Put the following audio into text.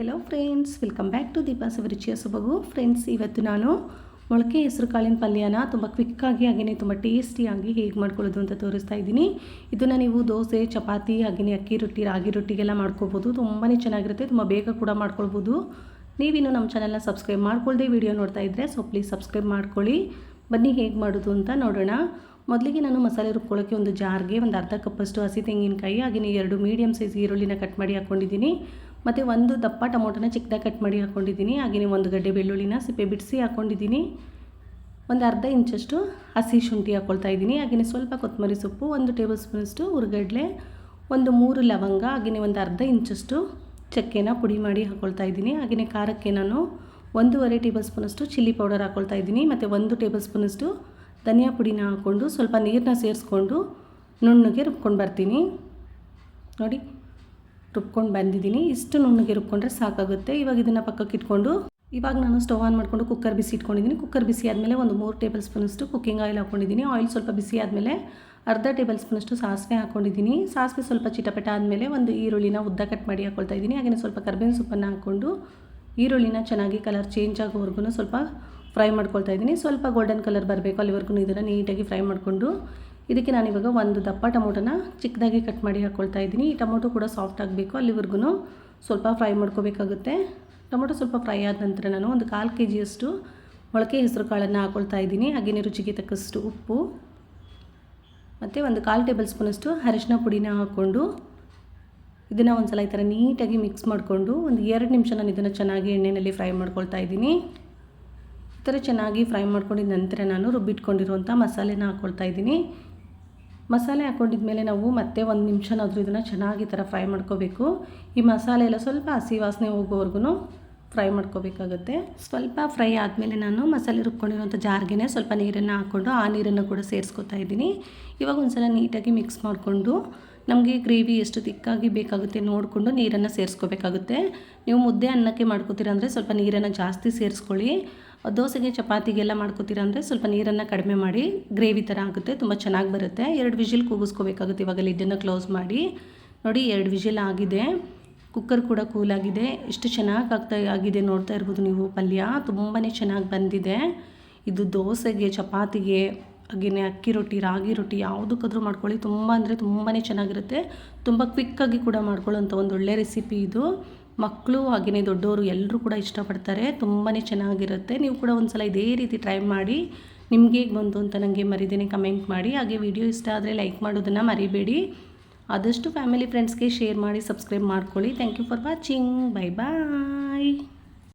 Hello friends welcome back to Deepa ರುಚಿಯ ಸೊಬಗು friends ಇವತ್ತು ನಾನು ಮೊಳಕೆ ಹೆಸರು ಕಾಳಿನ ಪಲ್ಯನ ತುಂಬ ಕ್ವಿಕ್ಕಾಗಿ ಹಾಗೆಯೇ ತುಂಬ ಟೇಸ್ಟಿಯಾಗಿ ಹೇಗೆ ಮಾಡ್ಕೊಳ್ಳೋದು ಅಂತ ತೋರಿಸ್ತಾ ಇದ್ದೀನಿ. ಇದನ್ನು ನೀವು ದೋಸೆ, ಚಪಾತಿ ಹಾಗೆಯೇ ಅಕ್ಕಿ ರೊಟ್ಟಿ, ರಾಗಿ ರೊಟ್ಟಿಗೆಲ್ಲ ಮಾಡ್ಕೋಬೋದು. ತುಂಬಾ ಚೆನ್ನಾಗಿರುತ್ತೆ, ತುಂಬ ಬೇಗ ಕೂಡ ಮಾಡ್ಕೊಳ್ಬೋದು. ನೀವಿನ್ನು ನಮ್ಮ ಚಾನಲ್ನ ಸಬ್ಸ್ಕ್ರೈಬ್ ಮಾಡ್ಕೊಳ್ಳದೆ ವಿಡಿಯೋ ನೋಡ್ತಾ ಇದ್ದರೆ ಸೊ ಪ್ಲೀಸ್ ಸಬ್ಸ್ಕ್ರೈಬ್ ಮಾಡ್ಕೊಳ್ಳಿ. ಬನ್ನಿ ಹೇಗೆ ಮಾಡೋದು ಅಂತ ನೋಡೋಣ. ಮೊದಲಿಗೆ ನಾನು ಮಸಾಲೆ ರುಬ್ಕೊಳ್ಳೋಕ್ಕೆ ಒಂದು ಜಾರ್ಗೆ ಒಂದು ಅರ್ಧ ಕಪ್ಪಷ್ಟು ಹಸಿ ತೆಂಗಿನಕಾಯಿ ಹಾಗೆಯೇ ಎರಡು ಮೀಡಿಯಮ್ ಸೈಜ್ ಈರುಳ್ಳಿನ ಕಟ್ ಮಾಡಿ ಹಾಕ್ಕೊಂಡಿದ್ದೀನಿ ಮತ್ತು ಒಂದು ದಪ್ಪ ಟೊಮೊಟೊನ ಚಿಕ್ಕದಾಗಿ ಕಟ್ ಮಾಡಿ ಹಾಕ್ಕೊಂಡಿದ್ದೀನಿ ಹಾಗೆಯೇ ಒಂದು ಗಡ್ಡೆ ಬೆಳ್ಳುಳ್ಳಿನ ಸಿಪ್ಪೆ ಬಿಡಿಸಿ ಹಾಕ್ಕೊಂಡಿದ್ದೀನಿ ಒಂದು ಅರ್ಧ ಇಂಚಷ್ಟು ಹಸಿ ಶುಂಠಿ ಹಾಕ್ಕೊಳ್ತಾ ಇದ್ದೀನಿ. ಹಾಗೆಯೇ ಸ್ವಲ್ಪ ಕೊತ್ತಂಬರಿ ಸೊಪ್ಪು, ಒಂದು ಟೇಬಲ್ ಸ್ಪೂನಷ್ಟು ಹುರುಗಡ್ಲೆ, ಒಂದು ಮೂರು ಲವಂಗ ಹಾಗೆಯೇ ಒಂದು ಅರ್ಧ ಇಂಚಷ್ಟು ಚಕ್ಕೆನ ಪುಡಿ ಮಾಡಿ ಹಾಕ್ಕೊಳ್ತಾ ಇದ್ದೀನಿ. ಹಾಗೆಯೇ ಖಾರಕ್ಕೆ ನಾನು ಒಂದೂವರೆ ಟೇಬಲ್ ಸ್ಪೂನಷ್ಟು ಚಿಲ್ಲಿ ಪೌಡರ್ ಹಾಕ್ಕೊಳ್ತಾ ಇದ್ದೀನಿ. ಮತ್ತು ಒಂದು ಟೇಬಲ್ ಸ್ಪೂನಷ್ಟು ಧನಿಯಾ ಪುಡಿನ ಹಾಕ್ಕೊಂಡು ಸ್ವಲ್ಪ ನೀರನ್ನ ಸೇರಿಸ್ಕೊಂಡು ನುಣ್ಣಗೆ ರುಬ್ಕೊಂಡು ಬರ್ತೀನಿ. ನೋಡಿ. ರುಬ್ಕೊಂಡು ಬಂದಿದ್ದೀನಿ. ಇಷ್ಟು ನುಣ್ಣಗೆ ರುಬ್ಕೊಂಡ್ರೆ ಸಾಕಾಗುತ್ತೆ. ಇವಾಗ ಇದನ್ನು ಪಕ್ಕಕ್ಕೆ ಇಟ್ಕೊಂಡು, ಇವಾಗ ನಾನು ಸ್ಟವ್ ಆನ್ ಮಾಡಿಕೊಂಡು ಕುಕ್ಕರ್ ಬಿಸಿ ಇಟ್ಕೊಂಡಿದ್ದೀನಿ. ಕುಕ್ಕರ್ ಬಿಸಿ ಆದಮೇಲೆ ಒಂದು ಮೂರು ಟೇಬಲ್ ಸ್ಪೂನಷ್ಟು ಕುಕ್ಕಿಂಗ್ ಆಯಿಲ್ ಹಾಕ್ಕೊಂಡಿದ್ದೀನಿ ಆಯಿಲ್ ಸ್ವಲ್ಪ ಬಿಸಿ ಆದಮೇಲೆ ಅರ್ಧ ಟೇಬಲ್ ಸ್ಪೂನಷ್ಟು ಸಾಸಿವೆ ಹಾಕ್ಕೊಂಡಿದ್ದೀನಿ ಸಾಸಿವೆ ಸ್ವಲ್ಪ ಚಿಟಪಟ ಆದಮೇಲೆ ಒಂದು ಈರುಳ್ಳಿನ ಉದ್ದ ಕಟ್ ಮಾಡಿ ಹಾಕ್ಕೊಳ್ತಾ ಇದ್ದೀನಿ. ಹಾಗೆಯೇ ಸ್ವಲ್ಪ ಕರ್ಬೇವಿನ ಸೊಪ್ಪನ್ನು ಹಾಕ್ಕೊಂಡು ಈರುಳ್ಳಿನ ಚೆನ್ನಾಗಿ ಕಲರ್ ಚೇಂಜ್ ಆಗೋವರೆಗೂ ಸ್ವಲ್ಪ ಫ್ರೈ ಮಾಡ್ಕೊಳ್ತಾ ಇದ್ದೀನಿ. ಸ್ವಲ್ಪ ಗೋಲ್ಡನ್ ಕಲರ್ ಬರಬೇಕು ಅಲ್ಲಿವರೆಗೂ ಇದನ್ನು ನೀಟಾಗಿ ಫ್ರೈ ಮಾಡಿಕೊಂಡು ಇದಕ್ಕೆ ನಾನಿವಾಗ ಒಂದು ದಪ್ಪ ಟೊಮೊಟೊನ ಚಿಕ್ಕದಾಗಿ ಕಟ್ ಮಾಡಿ ಹಾಕ್ಕೊಳ್ತಾ ಇದ್ದೀನಿ. ಈ ಟೊಮೊಟೊ ಕೂಡ ಸಾಫ್ಟ್ ಆಗಬೇಕು. ಅಲ್ಲಿವರೆಗೂ ಸ್ವಲ್ಪ ಫ್ರೈ ಮಾಡ್ಕೋಬೇಕಾಗುತ್ತೆ. ಟೊಮೊಟೊ ಸ್ವಲ್ಪ ಫ್ರೈ ಆದ ನಂತರ ನಾನು ಒಂದು ಕಾಲು ಕೆ ಜಿಯಷ್ಟು ಮೊಳಕೆ ಹೆಸರು ಕಾಳನ್ನು ಹಾಕ್ಕೊಳ್ತಾ ಇದ್ದೀನಿ. ಹಾಗೆಯೇ ರುಚಿಗೆ ತಕ್ಕಷ್ಟು ಉಪ್ಪು. ಮತ್ತು ಒಂದು ಕಾಲು ಟೇಬಲ್ ಸ್ಪೂನಷ್ಟು ಅರಿಶಿನ ಪುಡಿನ ಹಾಕ್ಕೊಂಡು ಇದನ್ನು ಒಂದು ಸಲ ಈ ಥರ ನೀಟಾಗಿ ಮಿಕ್ಸ್ ಮಾಡಿಕೊಂಡು ಒಂದು ಎರಡು ನಿಮಿಷ ನಾನು ಇದನ್ನು ಚೆನ್ನಾಗಿ ಎಣ್ಣೆಯಲ್ಲಿ ಫ್ರೈ ಮಾಡ್ಕೊಳ್ತಾ ಇದ್ದೀನಿ. ಈ ಥರ ಚೆನ್ನಾಗಿ ಫ್ರೈ ಮಾಡ್ಕೊಂಡಿದ್ದ ನಂತರ ನಾನು ರುಬ್ಬಿಟ್ಕೊಂಡಿರುವಂಥ ಮಸಾಲೆನ ಹಾಕ್ಕೊಳ್ತಾ ಇದ್ದೀನಿ. ಮಸಾಲೆ ಹಾಕ್ಕೊಂಡಿದ್ಮೇಲೆ ನಾವು ಮತ್ತೆ ಒಂದು ನಿಮಿಷನಾದರೂ ಇದನ್ನು ಚೆನ್ನಾಗಿ ಥರ ಫ್ರೈ ಮಾಡ್ಕೋಬೇಕು. ಈ ಮಸಾಲೆ ಎಲ್ಲ ಸ್ವಲ್ಪ ಹಸಿ ವಾಸನೆ ಹೋಗೋವರೆಗೂ ಫ್ರೈ ಮಾಡ್ಕೋಬೇಕಾಗುತ್ತೆ. ಸ್ವಲ್ಪ ಫ್ರೈ ಆದಮೇಲೆ ನಾನು ಮಸಾಲೆ ರುಬ್ಕೊಂಡಿರುವಂಥ ಜಾರ್ಗೆ ಸ್ವಲ್ಪ ನೀರನ್ನು ಹಾಕ್ಕೊಂಡು ಆ ನೀರನ್ನು ಕೂಡ ಸೇರಿಸ್ಕೊತಾ ಇದ್ದೀನಿ. ಇವಾಗ ಒಂದು ಸಲ ನೀಟಾಗಿ ಮಿಕ್ಸ್ ಮಾಡಿಕೊಂಡು ನಮಗೆ ಗ್ರೇವಿ ಎಷ್ಟು ತಿಕ್ಕಾಗಿ ಬೇಕಾಗುತ್ತೆ ನೋಡಿಕೊಂಡು ನೀರನ್ನು ಸೇರಿಸ್ಕೋಬೇಕಾಗುತ್ತೆ. ನೀವು ಮುದ್ದೆ ಅನ್ನಕ್ಕೆ ಮಾಡ್ಕೋತೀರ ಅಂದರೆ ಸ್ವಲ್ಪ ನೀರನ್ನು ಜಾಸ್ತಿ ಸೇರಿಸ್ಕೊಳ್ಳಿ. ದೋಸೆಗೆ ಚಪಾತಿಗೆಲ್ಲ ಮಾಡ್ಕೋತೀರ ಅಂದರೆ ಸ್ವಲ್ಪ ನೀರನ್ನು ಕಡಿಮೆ ಮಾಡಿ ಗ್ರೇವಿ ಥರ ಆಗುತ್ತೆ, ತುಂಬ ಚೆನ್ನಾಗಿ ಬರುತ್ತೆ. ಎರಡು ವಿಜಿಲ್ ಕೂಗಿಸ್ಕೋಬೇಕಾಗುತ್ತೆ ಇವಾಗ ಲಿಡ್ಡನ್ನು ಕ್ಲೋಸ್ ಮಾಡಿ. ನೋಡಿ, ಎರಡು ವಿಜಿಲ್ ಆಗಿದೆ. ಕುಕ್ಕರ್ ಕೂಡ ಕೂಲಾಗಿದೆ ಎಷ್ಟು ಚೆನ್ನಾಗಿ ಆಗ್ತಾ ಆಗಿದೆ ನೋಡ್ತಾ ಇರ್ಬೋದು ನೀವು ಪಲ್ಯ. ತುಂಬಾ ಚೆನ್ನಾಗಿ ಬಂದಿದೆ. ಇದು ದೋಸೆಗೆ, ಚಪಾತಿಗೆ ಹಾಗೆಯೇ ಅಕ್ಕಿ ರೊಟ್ಟಿ, ರಾಗಿ ರೊಟ್ಟಿ ಯಾವುದಕ್ಕಾದ್ರೂ ಮಾಡ್ಕೊಳ್ಳಿ. ತುಂಬ ಅಂದರೆ ತುಂಬಾ ಚೆನ್ನಾಗಿರುತ್ತೆ. ತುಂಬ ಕ್ವಿಕ್ಕಾಗಿ ಕೂಡ ಮಾಡ್ಕೊಳ್ಳೋಂಥ ಒಂದು ಒಳ್ಳೆಯ ರೆಸಿಪಿ ಇದು. ಮಕ್ಕಳು ಹಾಗೆಯೇ ದೊಡ್ಡವರು ಎಲ್ಲರೂ ಕೂಡ ಇಷ್ಟಪಡ್ತಾರೆ. ತುಂಬಾ ಚೆನ್ನಾಗಿರುತ್ತೆ. ನೀವು ಕೂಡ ಒಂದು ಸಲ ಇದೇ ರೀತಿ ಟ್ರೈ ಮಾಡಿ ನಿಮಗೆ ಬಂತು ಅಂತ ನನಗೆ ಮರಿದೇನೆ ಕಮೆಂಟ್ ಮಾಡಿ. ಹಾಗೆ ವಿಡಿಯೋ ಇಷ್ಟ ಆದರೆ ಲೈಕ್ ಮಾಡೋದನ್ನು ಮರಿಬೇಡಿ. ಆದಷ್ಟು ಫ್ಯಾಮಿಲಿ ಫ್ರೆಂಡ್ಸ್ಗೆ ಶೇರ್ ಮಾಡಿ ಸಬ್ಸ್ಕ್ರೈಬ್ ಮಾಡ್ಕೊಳ್ಳಿ. Thank you for watching bye bye